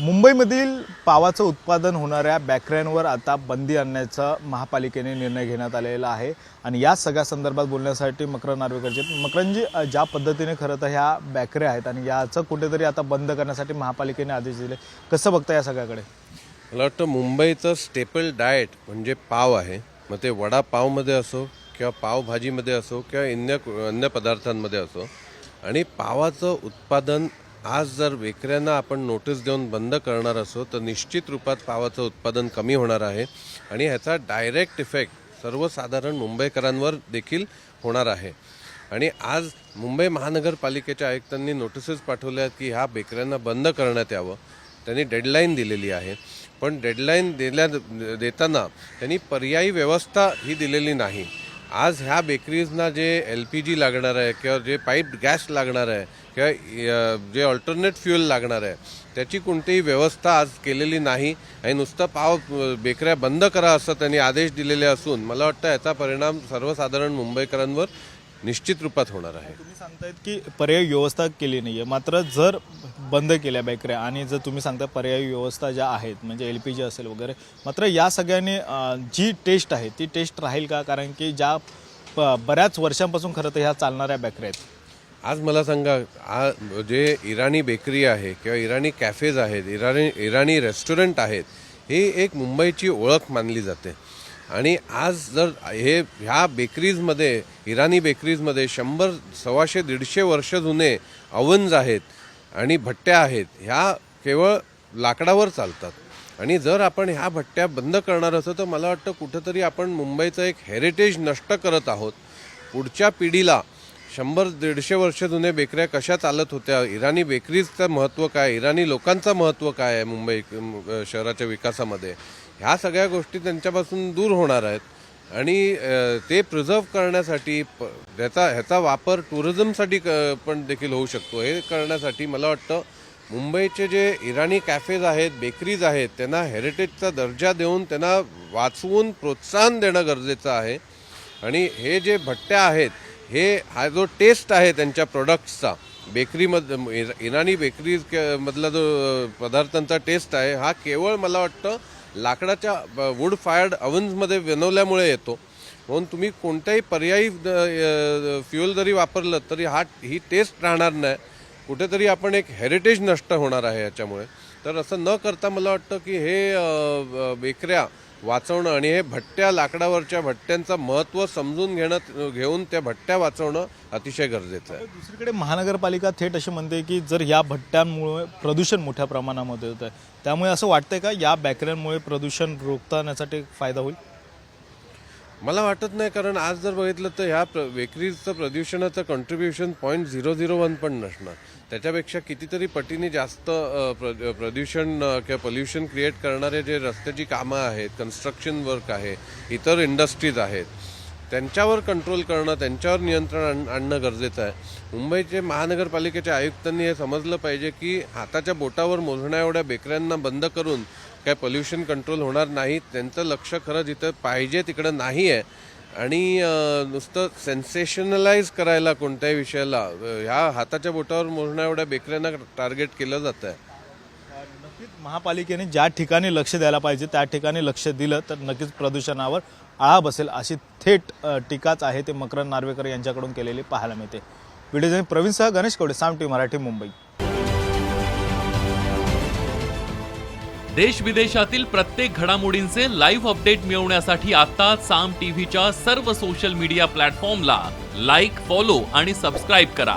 मुंबईमधील पावाचं उत्पादन होणाऱ्या बॅकऱ्यांवर आता बंदी आणण्याचा महापालिकेने निर्णय घेण्यात आलेला आहे. आणि या सगळ्या संदर्भात बोलण्यासाठी मकरन नार्वेकरचे आहेत. मकरनजी ज्या पद्धतीने खरं तर ह्या बॅकऱ्या आहेत आणि याचं कुठेतरी आता बंद करण्यासाठी महापालिकेने आदेश दिले कसं बघता या सगळ्याकडे? मला वाटतं मुंबईचं स्टेपल डाएट म्हणजे पाव आहे. मग ते वडापावमध्ये असो किंवा पावभाजीमध्ये असो किंवा अन्य अन्य पदार्थांमध्ये असो. आणि पावाचं उत्पादन आज जर बेकऱ्यांना आपण नोटीस देऊन बंद करणार असो तर निश्चित रूपात पावाचं उत्पादन कमी होणार आहे आणि ह्याचा डायरेक्ट इफेक्ट सर्वसाधारण मुंबईकरांवर देखील होणार आहे. आणि आज मुंबई महानगरपालिकेच्या आयुक्तांनी नोटिसेस पाठवल्या की ह्या बेकऱ्यांना बंद करण्यात यावं. त्यांनी डेडलाईन दिलेली आहे. पण डेडलाईन दिल्या देताना त्यांनी पर्यायी व्यवस्था ही दिलेली नाही. आज ह्या बेकरीजना जे एल पी जी लागणार आहे किंवा जे पाईप गॅस लागणार आहे किंवा जे ऑल्टरनेट फ्युएल लागणार आहे त्याची कोणतीही व्यवस्था आज केलेली नाही. आणि नुसतं पाव बेकऱ्या बंद करा असं त्यांनी आदेश दिलेले असून मला वाटतं याचा परिणाम सर्वसाधारण मुंबईकरांवर निश्चित रूपात होणार आहे. तुम्ही सांगतायत की पर्यायी व्यवस्था केली नाही आहे मात्र जर बंद केल्या बेकऱ्या आणि जर तुम्ही सांगता पर्यायी व्यवस्था ज्या आहेत म्हणजे एल पी जी असेल वगैरे मात्र या सगळ्यांनी जी टेस्ट आहे ती टेस्ट राहील का? कारण की ज्या प- बऱ्याच वर्षांपासून खरं तर ह्या चालणाऱ्या बेकऱ्या आहेत. आज मला सांगा आ जे इराणी बेकरी आहे किंवा इराणी कॅफेज आहेत इराणी इराणी रेस्टॉरंट आहेत ही एक मुंबईची ओळख मानली जाते. आणि आज जर हे ह्या बेकरीजमध्ये इराणी बेकरीजमध्ये शंभर सव्वाशे दीडशे वर्ष जुने अवन्स आहेत आणि भट्ट्या आहेत ह्या केवळ लाकडावर चालतात. आणि जर आपण ह्या भट्ट्या बंद करणार असं तर मला वाटतं कुठंतरी आपण मुंबईचं एक हेरिटेज नष्ट करत आहोत. पुढच्या पिढीला शंभर दीडशे वर्ष जुने बेकऱ्या कशा चालत होत्या इराणी बेकरीजचं महत्त्व काय इराणी लोकांचं महत्त्व काय आहे मुंबई शहराच्या विकासामध्ये? ह्या सगळ्या गोष्टी त्यांच्यापासून दूर होणार आहेत. आणि ते प्रिझर्व करण्यासाठी प ह्याचा ह्याचा वापर टुरिझमसाठी क पण देखील होऊ शकतो. हे करण्यासाठी मला वाटतं मुंबईचे जे इराणी कॅफेज आहेत बेकरीज आहेत त्यांना हेरिटेजचा दर्जा देऊन त्यांना वाचवून प्रोत्साहन देणं गरजेचं आहे. आणि हे जे भट्ट्या आहेत हे हा जो टेस्ट आहे त्यांच्या प्रोडक्ट्सचा बेकरीमध इराणी बेकरीज मधला जो पदार्थांचा टेस्ट आहे हा केवळ मला वाटतं लाकडाच्या वूड फायर्ड अवन्समध्ये बनवल्यामुळे येतो. म्हणून तुम्ही कोणत्याही पर्यायी फ्युएल जरी वापरलं तरी हा ही टेस्ट राहणार नाही. कुठेतरी आपण एक हेरिटेज नष्ट होणार आहे याच्यामुळे. तर असं न करता मला वाटतं की हे बेकऱ्या वाचवणं आणि हे भट्ट्या लाकडावरच्या भट्ट्यांचं महत्त्व समजून घेणं घेऊन त्या भट्ट्या वाचवणं अतिशय गरजेचं आहे. दुसरीकडे महानगरपालिका थेट अशी म्हणते की जर या भट्ट्यांमुळे प्रदूषण मोठ्या प्रमाणामध्ये होत आहे त्यामुळे असं वाटतंय का या बॅकऱ्यांमुळे प्रदूषण रोखता येण्यासाठी फायदा होईल? मला वाटत नाही कारण आज जर बघितलं तर ह्या प्र बेकरीजचं प्रदूषणाचं contribution point zero zero one पण नसणार. त्याच्यापेक्षा कितीतरी पटीने जास्त प्र प्रदूषण किंवा पोल्युशन क्रिएट करणारे जे रस्त्याची कामं आहेत कन्स्ट्रक्शन वर्क आहे इतर इंडस्ट्रीज आहेत त्यांच्यावर कंट्रोल करणं त्यांच्यावर नियंत्रण आण आणणं गरजेचं आहे. मुंबईचे महानगरपालिकेच्या आयुक्तांनी हे समजलं पाहिजे की हाताच्या बोटावर मोजण्या एवढ्या बेकऱ्यांना बंद करून काय पोल्युशन कंट्रोल होणार नाही. त्यांचं लक्ष खरं जिथं पाहिजे तिकडं नाही आहे आणि नुसतं सेन्सेशनलाइज करायला कोणत्याही विषयाला ह्या हाताच्या बोटावर मोजण्या एवढ्या बेकऱ्यांना टार्गेट केलं जातं आहे नक्कीच महापालिकेने ज्या ठिकाणी लक्ष द्यायला पाहिजे त्या ठिकाणी लक्ष दिलं तर नक्कीच प्रदूषणावर आळा बसेल अशी थेट टीकाच आहे ते मकरन नार्वेकर यांच्याकडून केलेली पाहायला मिळते. व्हिडिओ प्रवीणसह गणेश कवडे साम टी मराठी मुंबई. देश विदेशातील प्रत्येक घडामोडींचे लाईव्ह अपडेट मिळवण्यासाठी आता साम टीव्हीच्या सर्व सोशल मीडिया प्लॅटफॉर्मला लाईक फॉलो आणि सबस्क्राईब करा.